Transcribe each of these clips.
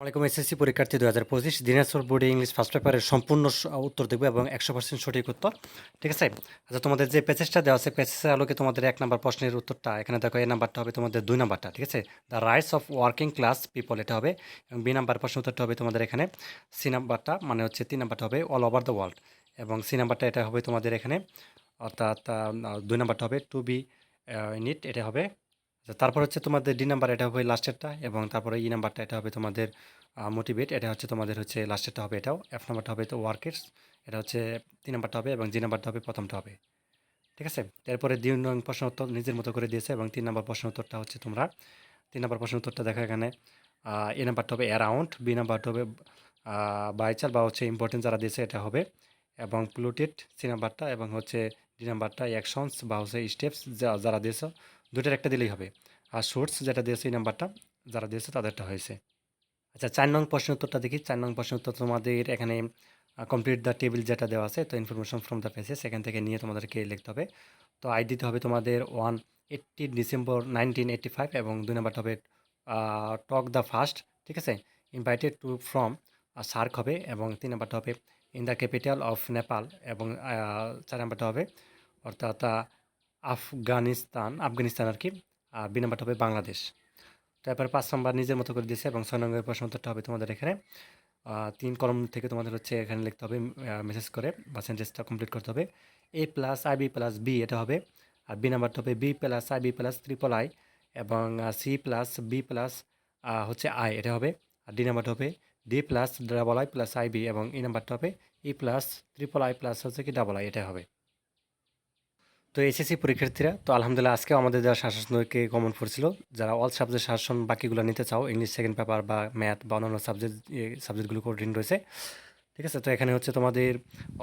ওয়ালাইকুম এসএসসি পরীক্ষার্থী দু হাজার পঁচিশ দিনাজপুর বোর্ডে ইংলিশ ফার্স্ট পেপারের সম্পূর্ণ উত্তর দেখবে এবং একশো পার্সেন্ট সঠিক উত্তর, ঠিক আছে? আচ্ছা তোমাদের যে প্যাসেজটা দেওয়া আছে প্যাসেজের আলোকে তোমাদের এক নাম্বার প্রশ্নের উত্তরটা, এখানে দেখো এই নাম্বারটা হবে তোমাদের দুই নাম্বারটা, ঠিক আছে? The rights of working class people এটা হবে, এবং বি নাম্বার প্রশ্ন উত্তরটা হবে তোমাদের এখানে, সি নাম্বারটা মানে হচ্ছে তিন নাম্বারটা হবে অল ওভার দ্য ওয়ার্ল্ড এবং সি নাম্বারটা এটা হবে তোমাদের এখানে, অর্থাৎ দুই নাম্বারটা হবে টু বি ইনিট এটা হবে তারপর হচ্ছে তোমাদের ডি নাম্বার এটা হবে লাস্টেরটা এবং তারপরে ই নাম্বারটা এটা হবে তোমাদের মোটিভেট এটা হচ্ছে তোমাদের হচ্ছে লাস্টেরটা হবে এটাও এফ নাম্বারটা হবে তো ওয়ার্কের এটা হচ্ছে তিন নাম্বারটা হবে এবং জি নাম্বারটা হবে প্রথমটা হবে। ঠিক আছে? এরপরে দুই নং প্রশ্ন উত্তর নিজের মতো করে দিয়েছে এবং তিন নম্বর প্রশ্ন উত্তরটা হচ্ছে তোমরা তিন নম্বর প্রশ্ন উত্তরটা দেখো এখানে এ নাম্বারটা হবে অ্যারাউন্ড বি নাম্বারটা হবে বাইচার বা হচ্ছে ইম্পর্টেন্ট যারা দিয়েছে এটা হবে এবং প্লুটেড সি নাম্বারটা এবং হচ্ছে ডি নাম্বারটা অ্যাকশনস বা হচ্ছে স্টেপস যারা দিয়েছে দুটার একটা দিলেই হবে। আর সোর্স যেটা দিয়েছে এই নাম্বারটা যারা দিয়েছে তাদেরটা হয়েছে। আচ্ছা চার নং প্রশ্ন উত্তরটা দেখি। চার নং প্রশ্ন উত্তর তোমাদের এখানে কমপ্লিট দ্য টেবিল যেটা দেওয়া আছে, তো ইনফরমেশন ফ্রম দ্য পেজেস সেখান থেকে নিয়ে তোমাদেরকে লিখতে হবে। তো আই দিতে হবে তোমাদের one eighty December nineteen eighty five এবং দুই নাম্বারটা হবে টক দ্য ফার্স্ট ঠিক আছে? ইনভাইটেড টু ফ্রম সার্ক হবে এবং তিন নাম্বারটা হবে in the capital of Nepal এবং চার নাম্বারটা হবে, অর্থাৎ আফগানিস্তান আফগানিস্তান আর কি, আর বি নাম্বারটা হবে বাংলাদেশ। তারপর পাঁচ নম্বর নিজের মতো করে দিয়েছে এবং ছয় নম্বরের প্রশ্ন উত্তরটা হবে তোমাদের এখানে। তিন কলম থেকে তোমাদের হচ্ছে এখানে লিখতে হবে মেসেজ করে বা সেন্টেন্সটা কমপ্লিট করতে হবে। A plus I B plus B এটা হবে। আর বি নাম্বারটা হবে B plus I B plus triple I এবং সি প্লাস বি প্লাস হচ্ছে আই এটা হবে। আর ডি নাম্বারটা হবে D plus double I plus I B এবং ই নাম্বারটা হবে E plus triple I plus হচ্ছে কি ডাবল আই এটা হবে। তো এসএসসি পরীক্ষার্থীরা, তো আলহামদুলিল্লাহ আজকে আমাদের যারা শাসনকে কমন পড়ছিল যারা অল সাবজেক্ট শাসন বাকিগুলো নিতে চাও ইংলিশ সেকেন্ড পেপার বা ম্যাথ বা অন্যান্য সাবজেক্ট সাবজেক্টগুলো কঠিন রয়েছে। ঠিক আছে? তো এখানে হচ্ছে তোমাদের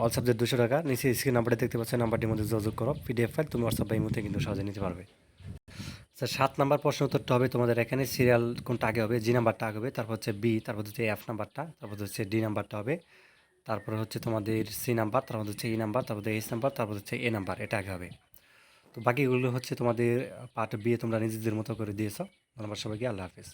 অল সাবজেক্ট দুশো টাকা, নিচে স্ক্রিন নাম্বারটা দেখতে পাচ্ছ নাম্বারটির মধ্যে যোগাযোগ করো পিডিএফ ফাইল তুমি হোয়াটসঅ্যাপ বা ইমোতে কিন্তু সহজে নিতে পারবে। আচ্ছা সাত নাম্বার প্রশ্ন উত্তরটা হবে তোমাদের এখানে সিরিয়াল কোনটা আগে হবে জি নাম্বারটা আগে হবে, তারপর হচ্ছে বি তারপর হচ্ছে এফ নাম্বারটা তারপর হচ্ছে ডি নাম্বারটা হবে। তারপর হচ্ছে তোমাদের সি নাম্বার তারপর হচ্ছে ই নাম্বার তারপর এইচ নাম্বার তারপর হচ্ছে এ নাম্বার, এটা আগে হবে। তো বাকিগুলো হচ্ছে তোমাদের পার্ট বিয়ে তোমরা নিজেদের মতো করে দিয়েছ। ধন্যবাদ সবাইকে, আল্লাহ হাফিজ।